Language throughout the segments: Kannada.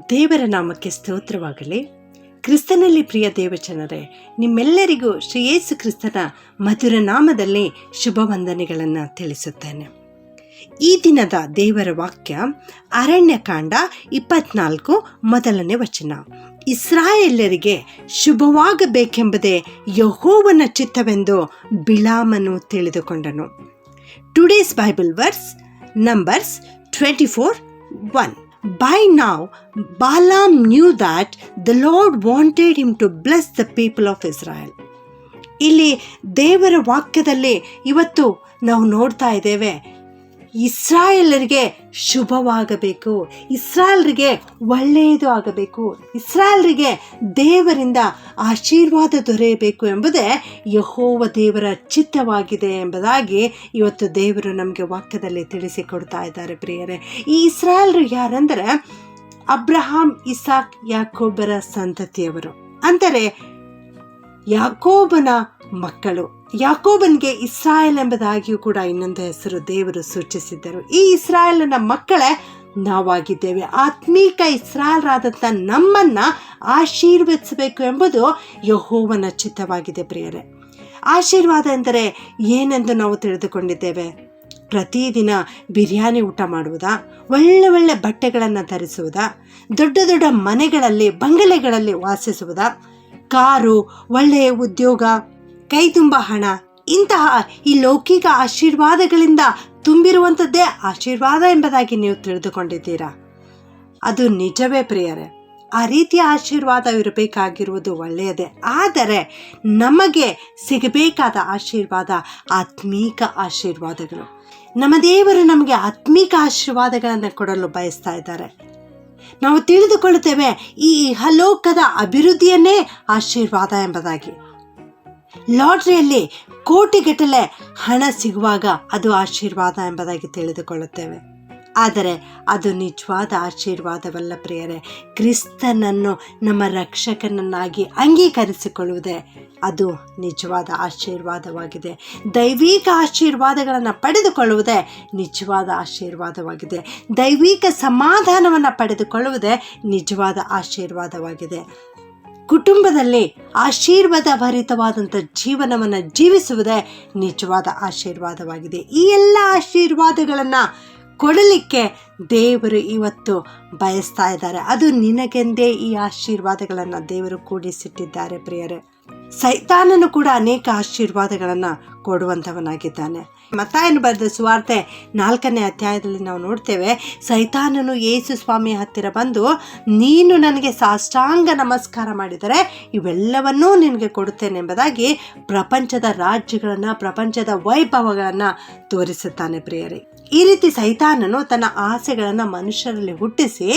ದೇವರ ನಾಮಕ್ಕೆ ಸ್ತೋತ್ರವಾಗಲಿ. ಕ್ರಿಸ್ತನಲ್ಲಿ ಪ್ರಿಯ ದೇವಚನರೇ ನಿಮ್ಮೆಲ್ಲರಿಗೂ ಶ್ರೀ ಯೇಸು ಕ್ರಿಸ್ತನ ಮಧುರ ನಾಮದಲ್ಲಿ ಶುಭ ವಂದನೆಗಳನ್ನು ತಿಳಿಸುತ್ತೇನೆ. ಈ ದಿನದ ದೇವರ ವಾಕ್ಯ ಅರಣ್ಯಕಾಂಡ ಇಪ್ಪತ್ನಾಲ್ಕು ಮೊದಲನೇ ವಚನ. ಇಸ್ರಾಯೆಲ್ಲರಿಗೆ ಶುಭವಾಗಬೇಕೆಂಬುದೇ ಯಹೋವನ ಚಿತ್ತವೆಂದು ಬಿಳಾಮನು ತಿಳಿದುಕೊಂಡನು. Today's Bible verse Numbers twenty four one. By now, Balaam knew that the Lord wanted him to bless the people of Israel. ಇಲ್ಲಿ ದೇವರ ವಾಕ್ಯದಲ್ಲಿ ಇವತ್ತು ನಾವು ನೋಡ್ತಾ ಇದ್ದೇವೆ ಇಸ್ರಾಯೇಲರಿಗೆ ಶುಭವಾಗಬೇಕು. ಇಸ್ರಾಯೇಲರಿಗೆ ಒಳ್ಳೆಯದು ಆಗಬೇಕು. ಇಸ್ರಾಯೇಲರಿಗೆ ದೇವರಿಂದ ಆಶೀರ್ವಾದ ದೊರೆಯಬೇಕು ಎಂಬುದೇ ಯಹೋವ ದೇವರ ಚಿತ್ತವಾಗಿದೆ ಎಂಬುದಾಗಿ ಇವತ್ತು ದೇವರು ನಮಗೆ ವಾಕ್ಯದಲ್ಲಿ ತಿಳಿಸಿಕೊಡ್ತಾ ಇದ್ದಾರೆ ಪ್ರಿಯರೇ. ಈ ಇಸ್ರಾಯೇಲರು ಯಾರಂದರೆ ಅಬ್ರಹಾಂ, ಇಸಾಕ್, ಯಾಕೋಬರ ಸಂತತಿಯವರು. ಅಂದರೆ ಯಾಕೋಬನ ಮಕ್ಕಳು. ಯಾಕೋಬನ್ಗೆ ಇಸ್ರಾಯೇಲ್ ಎಂಬುದಾಗಿಯೂ ಕೂಡ ಇನ್ನೊಂದು ಹೆಸರು ದೇವರು ಸೂಚಿಸಿದ್ದರು. ಈ ಇಸ್ರಾಯೇಲನ ಮಕ್ಕಳೇ ನಾವಾಗಿದ್ದೇವೆ. ಆತ್ಮೀಕ ಇಸ್ರಾಯಲ್ರಾದಂಥ ನಮ್ಮನ್ನು ಆಶೀರ್ವದಿಸಬೇಕು ಎಂಬುದು ಯಹೋವನ ಚಿತ್ತವಾಗಿದೆ ಪ್ರಿಯರೇ. ಆಶೀರ್ವಾದ ಎಂದರೆ ಏನೆಂದು ನಾವು ತಿಳಿದುಕೊಂಡಿದ್ದೇವೆ? ಪ್ರತಿದಿನ ಬಿರಿಯಾನಿ ಊಟ ಮಾಡುವುದಾ? ಒಳ್ಳೆ ಒಳ್ಳೆ ಬಟ್ಟೆಗಳನ್ನು ಧರಿಸುವುದಾ? ದೊಡ್ಡ ದೊಡ್ಡ ಮನೆಗಳಲ್ಲಿ, ಬಂಗಲೆಗಳಲ್ಲಿ ವಾಸಿಸುವುದಾ? ಕಾರು, ಒಳ್ಳೆಯ ಉದ್ಯೋಗ ಕೈ ತುಂಬ ಹಣ. ಇಂತಹ ಈ ಲೌಕಿಕ ಆಶೀರ್ವಾದಗಳಿಂದ ತುಂಬಿರುವಂಥದ್ದೇ ಆಶೀರ್ವಾದ ಎಂಬುದಾಗಿ ನೀವು ತಿಳಿದುಕೊಂಡಿದ್ದೀರಾ? ಅದು ನಿಜವೇ ಪ್ರಿಯರೇ. ಆ ರೀತಿಯ ಆಶೀರ್ವಾದ ಇರಬೇಕಾಗಿರುವುದು ಒಳ್ಳೆಯದೇ. ಆದರೆ ನಮಗೆ ಸಿಗಬೇಕಾದ ಆಶೀರ್ವಾದ ಆತ್ಮೀಕ ಆಶೀರ್ವಾದಗಳು. ನಮ್ಮ ದೇವರು ನಮಗೆ ಆತ್ಮೀಕ ಆಶೀರ್ವಾದಗಳನ್ನು ಕೊಡಲು ಬಯಸ್ತಾ ಇದ್ದಾರೆ. ನಾವು ತಿಳಿದುಕೊಳ್ಳುತ್ತೇವೆ ಈ ಇಹಲೋಕದ ಅಭಿವೃದ್ಧಿಯನ್ನೇ ಆಶೀರ್ವಾದ ಎಂಬುದಾಗಿ. ಲಾಟ್ರಿಯಲ್ಲಿ ಕೋಟಿಗಟ್ಟಲೆ ಹಣ ಸಿಗುವಾಗ ಅದು ಆಶೀರ್ವಾದ ಎಂಬುದಾಗಿ ತಿಳಿದುಕೊಳ್ಳುತ್ತೇವೆ. ಆದರೆ ಅದು ನಿಜವಾದ ಆಶೀರ್ವಾದವಲ್ಲ ಪ್ರಿಯರೇ. ಕ್ರಿಸ್ತನನ್ನು ನಮ್ಮ ರಕ್ಷಕನನ್ನಾಗಿ ಅಂಗೀಕರಿಸಿಕೊಳ್ಳುವುದೇ ಅದು ನಿಜವಾದ ಆಶೀರ್ವಾದವಾಗಿದೆ. ದೈವಿಕ ಆಶೀರ್ವಾದಗಳನ್ನು ಪಡೆದುಕೊಳ್ಳುವುದೇ ನಿಜವಾದ ಆಶೀರ್ವಾದವಾಗಿದೆ. ದೈವಿಕ ಸಮಾಧಾನವನ್ನು ಪಡೆದುಕೊಳ್ಳುವುದೇ ನಿಜವಾದ ಆಶೀರ್ವಾದವಾಗಿದೆ. ಕುಟುಂಬದಲ್ಲಿ ಆಶೀರ್ವಾದ ಭರಿತವಾದಂಥ ಜೀವನವನ್ನು ಜೀವಿಸುವುದೇ ನಿಜವಾದ ಆಶೀರ್ವಾದವಾಗಿದೆ. ಈ ಎಲ್ಲ ಆಶೀರ್ವಾದಗಳನ್ನು ಕೊಡಲಿಕ್ಕೆ ದೇವರು ಇವತ್ತು ಬಯಸ್ತಾ ಇದ್ದಾರೆ. ಅದು ನಿನಗೆಂದೇ ಈ ಆಶೀರ್ವಾದಗಳನ್ನು ದೇವರು ಕೂಡಿಸಿಟ್ಟಿದ್ದಾರೆ ಪ್ರಿಯರೇ. ಸೈತಾನನು ಕೂಡ ಅನೇಕ ಆಶೀರ್ವಾದಗಳನ್ನು ಕೊಡುವಂಥವನಾಗಿದ್ದಾನೆ. ಮತ್ತಾಯನು ಬರೆದ ಸುವಾರ್ತೆ ನಾಲ್ಕನೇ ಅಧ್ಯಾಯದಲ್ಲಿ ನಾವು ನೋಡ್ತೇವೆ, ಸೈತಾನನು ಯೇಸು ಸ್ವಾಮಿ ಹತ್ತಿರ ಬಂದು, ನೀನು ನನಗೆ ಸಾಷ್ಟಾಂಗ ನಮಸ್ಕಾರ ಮಾಡಿದರೆ ಇವೆಲ್ಲವನ್ನೂ ನಿನಗೆ ಕೊಡುತ್ತೇನೆ ಎಂಬುದಾಗಿ ಪ್ರಪಂಚದ ರಾಜ್ಯಗಳನ್ನು, ಪ್ರಪಂಚದ ವೈಭವಗಳನ್ನು ತೋರಿಸುತ್ತಾನೆ ಪ್ರಿಯರೇ. ಈ ರೀತಿ ಸೈತಾನನು ತನ್ನ ಆಸೆಗಳನ್ನು ಮನುಷ್ಯರಲ್ಲಿ ಹುಟ್ಟಿಸಿ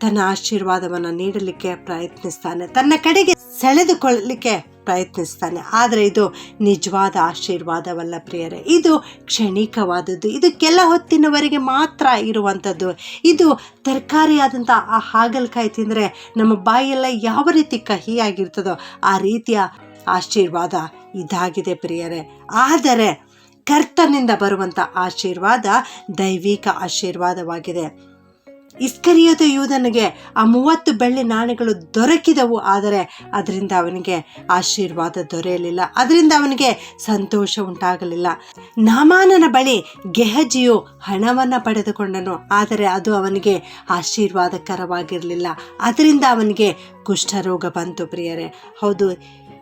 ತನ್ನ ಆಶೀರ್ವಾದವನ್ನು ನೀಡಲಿಕ್ಕೆ ಪ್ರಯತ್ನಿಸ್ತಾನೆ. ತನ್ನ ಕಡೆಗೆ ಸೆಳೆದುಕೊಳ್ಳಲಿಕ್ಕೆ ಪ್ರಯತ್ನಿಸ್ತಾನೆ. ಆದರೆ ಇದು ನಿಜವಾದ ಆಶೀರ್ವಾದವಲ್ಲ ಪ್ರಿಯರೇ. ಇದು ಕ್ಷಣಿಕವಾದದ್ದು. ಇದು ಕೆಲ ಹೊತ್ತಿನವರೆಗೆ ಮಾತ್ರ ಇರುವಂಥದ್ದು ಇದು ತರಕಾರಿಯಾದಂಥ ಆ ಹಾಗಲಕಾಯಿ ತಿಂದರೆ ನಮ್ಮ ಬಾಯೆಲ್ಲ ಯಾವ ರೀತಿ ಕಹಿಯಾಗಿರ್ತದೋ ಆ ರೀತಿಯ ಆಶೀರ್ವಾದ ಇದಾಗಿದೆ ಪ್ರಿಯರೇ. ಆದರೆ ಕರ್ತನಿಂದ ಬರುವಂಥ ಆಶೀರ್ವಾದ ದೈವಿಕ ಆಶೀರ್ವಾದವಾಗಿದೆ. ಇಸ್ಕರಿಯೋದ ಯೂದನಿಗೆ ಆ ಮೂವತ್ತು ಬೆಳ್ಳಿ ನಾಣ್ಯಗಳು ದೊರಕಿದವು. ಆದರೆ ಅದರಿಂದ ಅವನಿಗೆ ಆಶೀರ್ವಾದ ದೊರೆಯಲಿಲ್ಲ. ಅದರಿಂದ ಅವನಿಗೆ ಸಂತೋಷ ಉಂಟಾಗಲಿಲ್ಲ. ನಾಮಾನನ ಬಳಿ ಗೆಹಜಿಯು ಹಣವನ್ನು ಪಡೆದುಕೊಂಡನು. ಆದರೆ ಅದು ಅವನಿಗೆ ಆಶೀರ್ವಾದಕರವಾಗಿರಲಿಲ್ಲ. ಅದರಿಂದ ಅವನಿಗೆ ಕುಷ್ಠರೋಗ ಬಂತು ಪ್ರಿಯರೇ. ಹೌದು,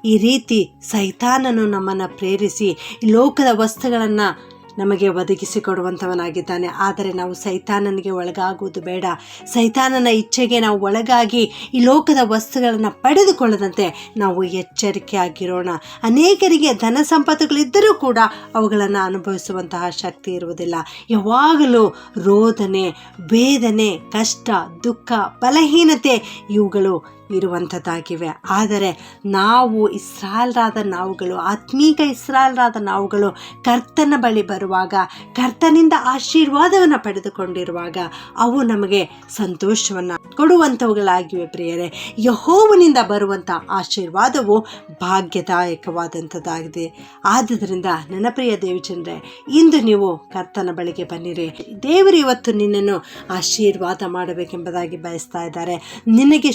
ಈ ರೀತಿ ಸೈತಾನನು ನಮ್ಮನ್ನು ಪ್ರೇರಿಸಿ ಲೋಕದ ವಸ್ತುಗಳನ್ನು ನಮಗೆ ಒದಗಿಸಿಕೊಡುವಂಥವನಾಗಿದ್ದಾನೆ ಆದರೆ ನಾವು ಸೈತಾನನಿಗೆ ಒಳಗಾಗುವುದು ಬೇಡ. ಸೈತಾನನ ಇಚ್ಛೆಗೆ ನಾವು ಒಳಗಾಗಿ ಈ ಲೋಕದ ವಸ್ತುಗಳನ್ನು ಪಡೆದುಕೊಳ್ಳದಂತೆ ನಾವು ಎಚ್ಚರಿಕೆಯಾಗಿರೋಣ. ಅನೇಕರಿಗೆ ಧನ ಸಂಪತ್ತುಗಳಿದ್ದರೂ ಕೂಡ ಅವುಗಳನ್ನು ಅನುಭವಿಸುವಂತಹ ಶಕ್ತಿ ಇರುವುದಿಲ್ಲ. ಯಾವಾಗಲೂ ರೋದನೆ ವೇದನೆ ಕಷ್ಟ, ದುಃಖ, ಬಲಹೀನತೆ ಇವುಗಳು ಇರುವಂಥದ್ದಾಗಿವೆ. ಆದರೆ ನಾವು ಇಸ್ರಾಲ್ರಾದ ನಾವುಗಳು, ಆತ್ಮೀಕ ಇಸ್ರಾಲ್ರಾದ ನಾವುಗಳು ಕರ್ತನ ಬಳಿ ಬರುವಾಗ, ಕರ್ತನಿಂದ ಆಶೀರ್ವಾದವನ್ನು ಪಡೆದುಕೊಂಡಿರುವಾಗ ಅವು ನಮಗೆ ಸಂತೋಷವನ್ನು ಕೊಡುವಂಥವುಗಳಾಗಿವೆ ಪ್ರಿಯರೇ. ಯಹೋವನಿಂದ ಬರುವಂಥ ಆಶೀರ್ವಾದವು ಭಾಗ್ಯದಾಯಕವಾದಂಥದ್ದಾಗಿದೆ. ಆದ್ದರಿಂದ ನನ್ನ ಪ್ರಿಯ ದೇವಚಂದ್ರೆ ಇಂದು ನೀವು ಕರ್ತನ ಬಳಿಗೆ ಬನ್ನಿರಿ. ದೇವರು ಇವತ್ತು ನಿನ್ನನ್ನು ಆಶೀರ್ವಾದ ಮಾಡಬೇಕೆಂಬುದಾಗಿ ಬಯಸ್ತಾ ಇದ್ದಾರೆ. ನಿನಗೆ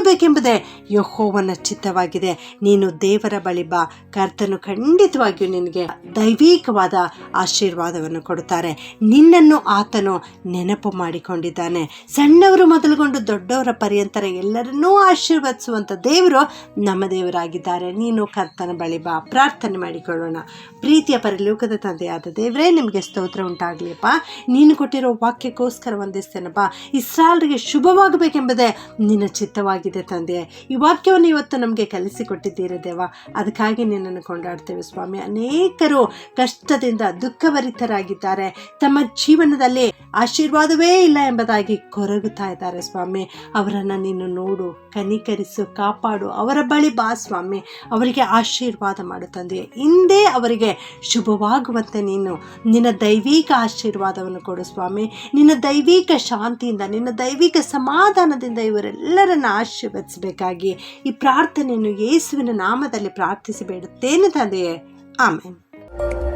ಶುಭವಾಗಬೇಕೆಂಬುದೇ ಯಹೋವನ ಚಿತ್ತವಾಗಿದೆ. ನೀನು ದೇವರ ಬಳಿ ಬಾ. ಕರ್ತನು ಖಂಡಿತವಾಗಿಯೂ ನಿನಗೆ ದೈವಿಕವಾದ ಆಶೀರ್ವಾದವನ್ನು ಕೊಡುತ್ತಾರೆ. ನಿನ್ನನ್ನು ಆತನು ನೆನಪು ಮಾಡಿಕೊಂಡಿದ್ದಾನೆ. ಸಣ್ಣವರು ಮೊದಲುಗೊಂಡು ದೊಡ್ಡವರ ಪರ್ಯಂತರ ಎಲ್ಲರನ್ನೂ ಆಶೀರ್ವದಿಸುವಂಥ ದೇವರು ನಮ್ಮ ದೇವರಾಗಿದ್ದಾರೆ. ನೀನು ಕರ್ತನ ಬಳಿ ಬಾ. ಪ್ರಾರ್ಥನೆ ಮಾಡಿಕೊಳ್ಳೋಣ. ಪ್ರೀತಿಯ ಪರಿಲೋಕದ ತಂದೆಯಾದ ದೇವರೇ, ನಿಮಗೆ ಸ್ತೋತ್ರ ಉಂಟಾಗಲಿಪ್ಪ ನೀನು ಕೊಟ್ಟಿರೋ ವಾಕ್ಯಕ್ಕೋಸ್ಕರ ವಂದಿಸ್ತೇನಪ್ಪ. ಇಸ್ರಾಲ್ರಿಗೆ ಶುಭವಾಗಬೇಕೆಂಬುದೇ ನಿನ್ನ ಚಿತ್ತವಾಗಿದೆ. ತಂದೆ? ಈ ವಾಕ್ಯವನ್ನು ಇವತ್ತು ನಮಗೆ ಕಲಿಸಿಕೊಟ್ಟಿದ್ದೀರ ದೇವ. ಅದಕ್ಕಾಗಿ ನಿನ್ನನ್ನು ಕೊಂಡಾಡ್ತೇವೆ ಸ್ವಾಮಿ. ಅನೇಕರು ಕಷ್ಟದಿಂದ ದುಃಖಭರಿತರಾಗಿದ್ದಾರೆ. ತಮ್ಮ ಜೀವನದಲ್ಲಿ ಆಶೀರ್ವಾದವೇ ಇಲ್ಲ ಎಂಬುದಾಗಿ ಕೊರಗುತ್ತಾ ಇದ್ದಾರೆ ಸ್ವಾಮಿ. ಅವರನ್ನು ನೀನು ನೋಡು, ಕನಿಕರಿಸು, ಕಾಪಾಡು. ಅವರ ಬಳಿ ಬಾ ಸ್ವಾಮಿ. ಅವರಿಗೆ ಆಶೀರ್ವಾದ ಮಾಡು ತಂದೆ. ಹಿಂದೆ ಅವರಿಗೆ ಶುಭವಾಗುವಂತೆ ನೀನು. ನಿನ್ನ ದೈವಿಕ ಆಶೀರ್ವಾದವನ್ನು ಕೊಡು ಸ್ವಾಮಿ. ನಿನ್ನ ದೈವಿಕ ಶಾಂತಿಯಿಂದ, ನಿನ್ನ ದೈವಿಕ ಸಮಾಧಾನದಿಂದ ಇವರೆಲ್ಲರನ್ನ ಆಶೀರ್ವದಿಸಬೇಕಾಗಿ ಈ ಪ್ರಾರ್ಥನೆಯನ್ನು ಯೇಸುವಿನ ನಾಮದಲ್ಲಿ ಪ್ರಾರ್ಥಿಸಿ ಬೇಡುತ್ತೇನೆ ತಂದೆಯೇ. ಆಮೇಲೆ